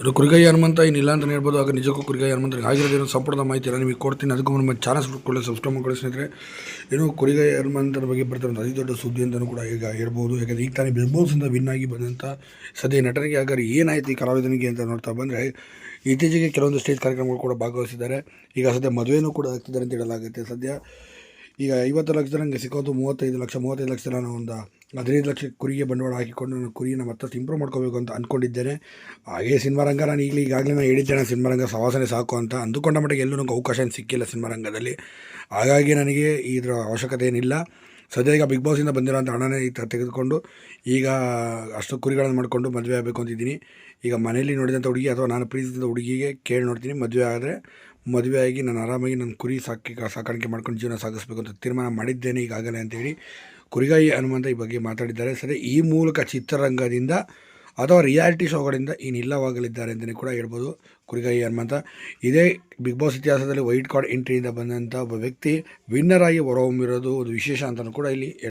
ಇದು ಕುರಿಗಾಯಿ ಹನುಮಂತ ಏನಿಲ್ಲ ಅಂತ ಹೇಳ್ಬೋದು ಆಗ ನಿಜಕ್ಕೂ ಕುರಿಗಾಯಿ ಹನುಮಂತ ಆಗಿರೋದೇನು ಸಂಪೂರ್ಣ ಮಾಹಿತಿ ಎಲ್ಲ ನಿಮಗೆ ಕೊಡ್ತೀನಿ. ಅದಕ್ಕೂ ನಮ್ಮ ಚಾನಲ್ ಕೂಡ ಸಬ್ಸ್ಕ್ರೈಬ್ ಮಾಡ್ಕೊಳ್ಳಿ ಸ್ನೇಹಿತರೆ. ಏನು ಕುರಿಗಾಯಿ ಹನುಮಂತನ ಬಗ್ಗೆ ಬರ್ತಾರೆ ಅತಿ ದೊಡ್ಡ ಸುದ್ದಿ ಅಂತಲೂ ಕೂಡ ಈಗ ಹೇಳ್ಬೋದು. ಯಾಕಂದರೆ ಈಗ ತಾನೇ ಬಿಗ್ ಬಾಸ್ನಿಂದ ವಿನ್ ಆಗಿ ಬಂದಂಥ ಸದ್ಯ ನಟನಿಗೆ ಹಾಗಾದ್ರೆ ಏನಾಯ್ತು ಈ ಕಲಾವಿದನಿಗೆ ಅಂತ ನೋಡ್ತಾ ಬಂದರೆ, ಇತ್ತೀಚೆಗೆ ಕೆಲವೊಂದು ಸ್ಟೇಜ್ ಕಾರ್ಯಕ್ರಮಗಳು ಕೂಡ ಭಾಗವಹಿಸಿದ್ದಾರೆ. ಈಗ ಸದ್ಯ ಮದುವೆನೂ ಕೂಡ ಆಗ್ತಿದ್ದಾರೆ ಅಂತ ಹೇಳಲಾಗುತ್ತೆ. ಸದ್ಯ ಈಗ ಐವತ್ತು ಲಕ್ಷ ನನಗೆ ಸಿಕ್ಕೋದು ಮೂವತ್ತೈದು ಲಕ್ಷ ಮೂವತ್ತೈದು ಲಕ್ಷ ನಾನು ಒಂದು ಹದಿನೈದು ಲಕ್ಷ ಕುರಿಗೆ ಬಂಡವಾಳ ಹಾಕಿಕೊಂಡು ನಾನು ಕುರಿನ ಮತ್ತಷ್ಟು ಇಂಪ್ರೂವ್ ಮಾಡ್ಕೋಬೇಕು ಅಂತ ಅಂದ್ಕೊಂಡಿದ್ದೇನೆ ಹಾಗೇ ಸಿನಿಮಾ ರಂಗ ನಾನು ಈಗಲೇ ಈಗಾಗಲೇ ನಾನು ಹೇಳಿದ್ದೇನೆ, ಸಿನಿಮಾ ರಂಗ ಸವಾಸನೆ ಸಾಕು ಅಂತ. ಅಂದುಕೊಂಡ ಮಟ್ಟಿಗೆ ಎಲ್ಲೂ ನನಗೆ ಅವಕಾಶ ಸಿಕ್ಕಿಲ್ಲ ಸಿನಿಮಾ ರಂಗದಲ್ಲಿ. ಹಾಗಾಗಿ ನನಗೆ ಇದರ ಅವಶ್ಯಕತೆ ಏನಿಲ್ಲ. ಸದ್ಯ ಈಗ ಬಿಗ್ ಬಾಸಿಂದ ಬಂದಿರೋಂಥ ಹಣನೇ ಈ ತೆಗೆದುಕೊಂಡು ಈಗ ಅಷ್ಟು ಕುರಿಗಳನ್ನು ಮಾಡಿಕೊಂಡು ಮದುವೆ ಆಗಬೇಕು ಅಂತಿದ್ದೀನಿ. ಈಗ ಮನೆಯಲ್ಲಿ ನೋಡಿದಂಥ ಹುಡುಗಿ ಅಥವಾ ನಾನು ಪ್ರೀತಿಸಿದ ಹುಡುಗಿಗೆ ಕೇಳಿ ನೋಡ್ತೀನಿ, ಮದುವೆ ಆದರೆ ಮದುವೆ ಆಗಿ ನಾನು ಆರಾಮಾಗಿ ನನ್ನ ಕುರಿ ಸಾಕಿ ಸಾಕಾಣಿಕೆ ಮಾಡ್ಕೊಂಡು ಜೀವನ ಸಾಗಿಸ್ಬೇಕು ಅಂತ ತೀರ್ಮಾನ ಮಾಡಿದ್ದೇನೆ ಈಗಾಗಲೇ ಅಂತೇಳಿ ಕುರಿಗಾಯಿ ಹನುಮಂತ ಈ ಬಗ್ಗೆ ಮಾತಾಡಿದ್ದಾರೆ. ಸರಿ, ಈ ಮೂಲಕ ಚಿತ್ರರಂಗದಿಂದ ಅಥವಾ ರಿಯಾಲಿಟಿ ಶೋಗಳಿಂದ ಇನ್ನಿಲ್ಲವಾಗಲಿದ್ದಾರೆ ಅಂತಲೇ ಕೂಡ ಹೇಳ್ಬೋದು ಕುರಿಗಾಯಿ ಹನುಮಂತ. ಇದೇ ಬಿಗ್ ಬಾಸ್ ಇತಿಹಾಸದಲ್ಲಿ ವೈಟ್ ಕಾರ್ಡ್ ಎಂಟ್ರಿಯಿಂದ ಬಂದಂಥ ಒಬ್ಬ ವ್ಯಕ್ತಿ, ವಿನ್ನರ್ ಆಗಿ ಹೊರಹೊಮ್ಮಿರೋದು ಒಂದು ವಿಶೇಷ ಅಂತಲೂ ಕೂಡ ಇಲ್ಲಿ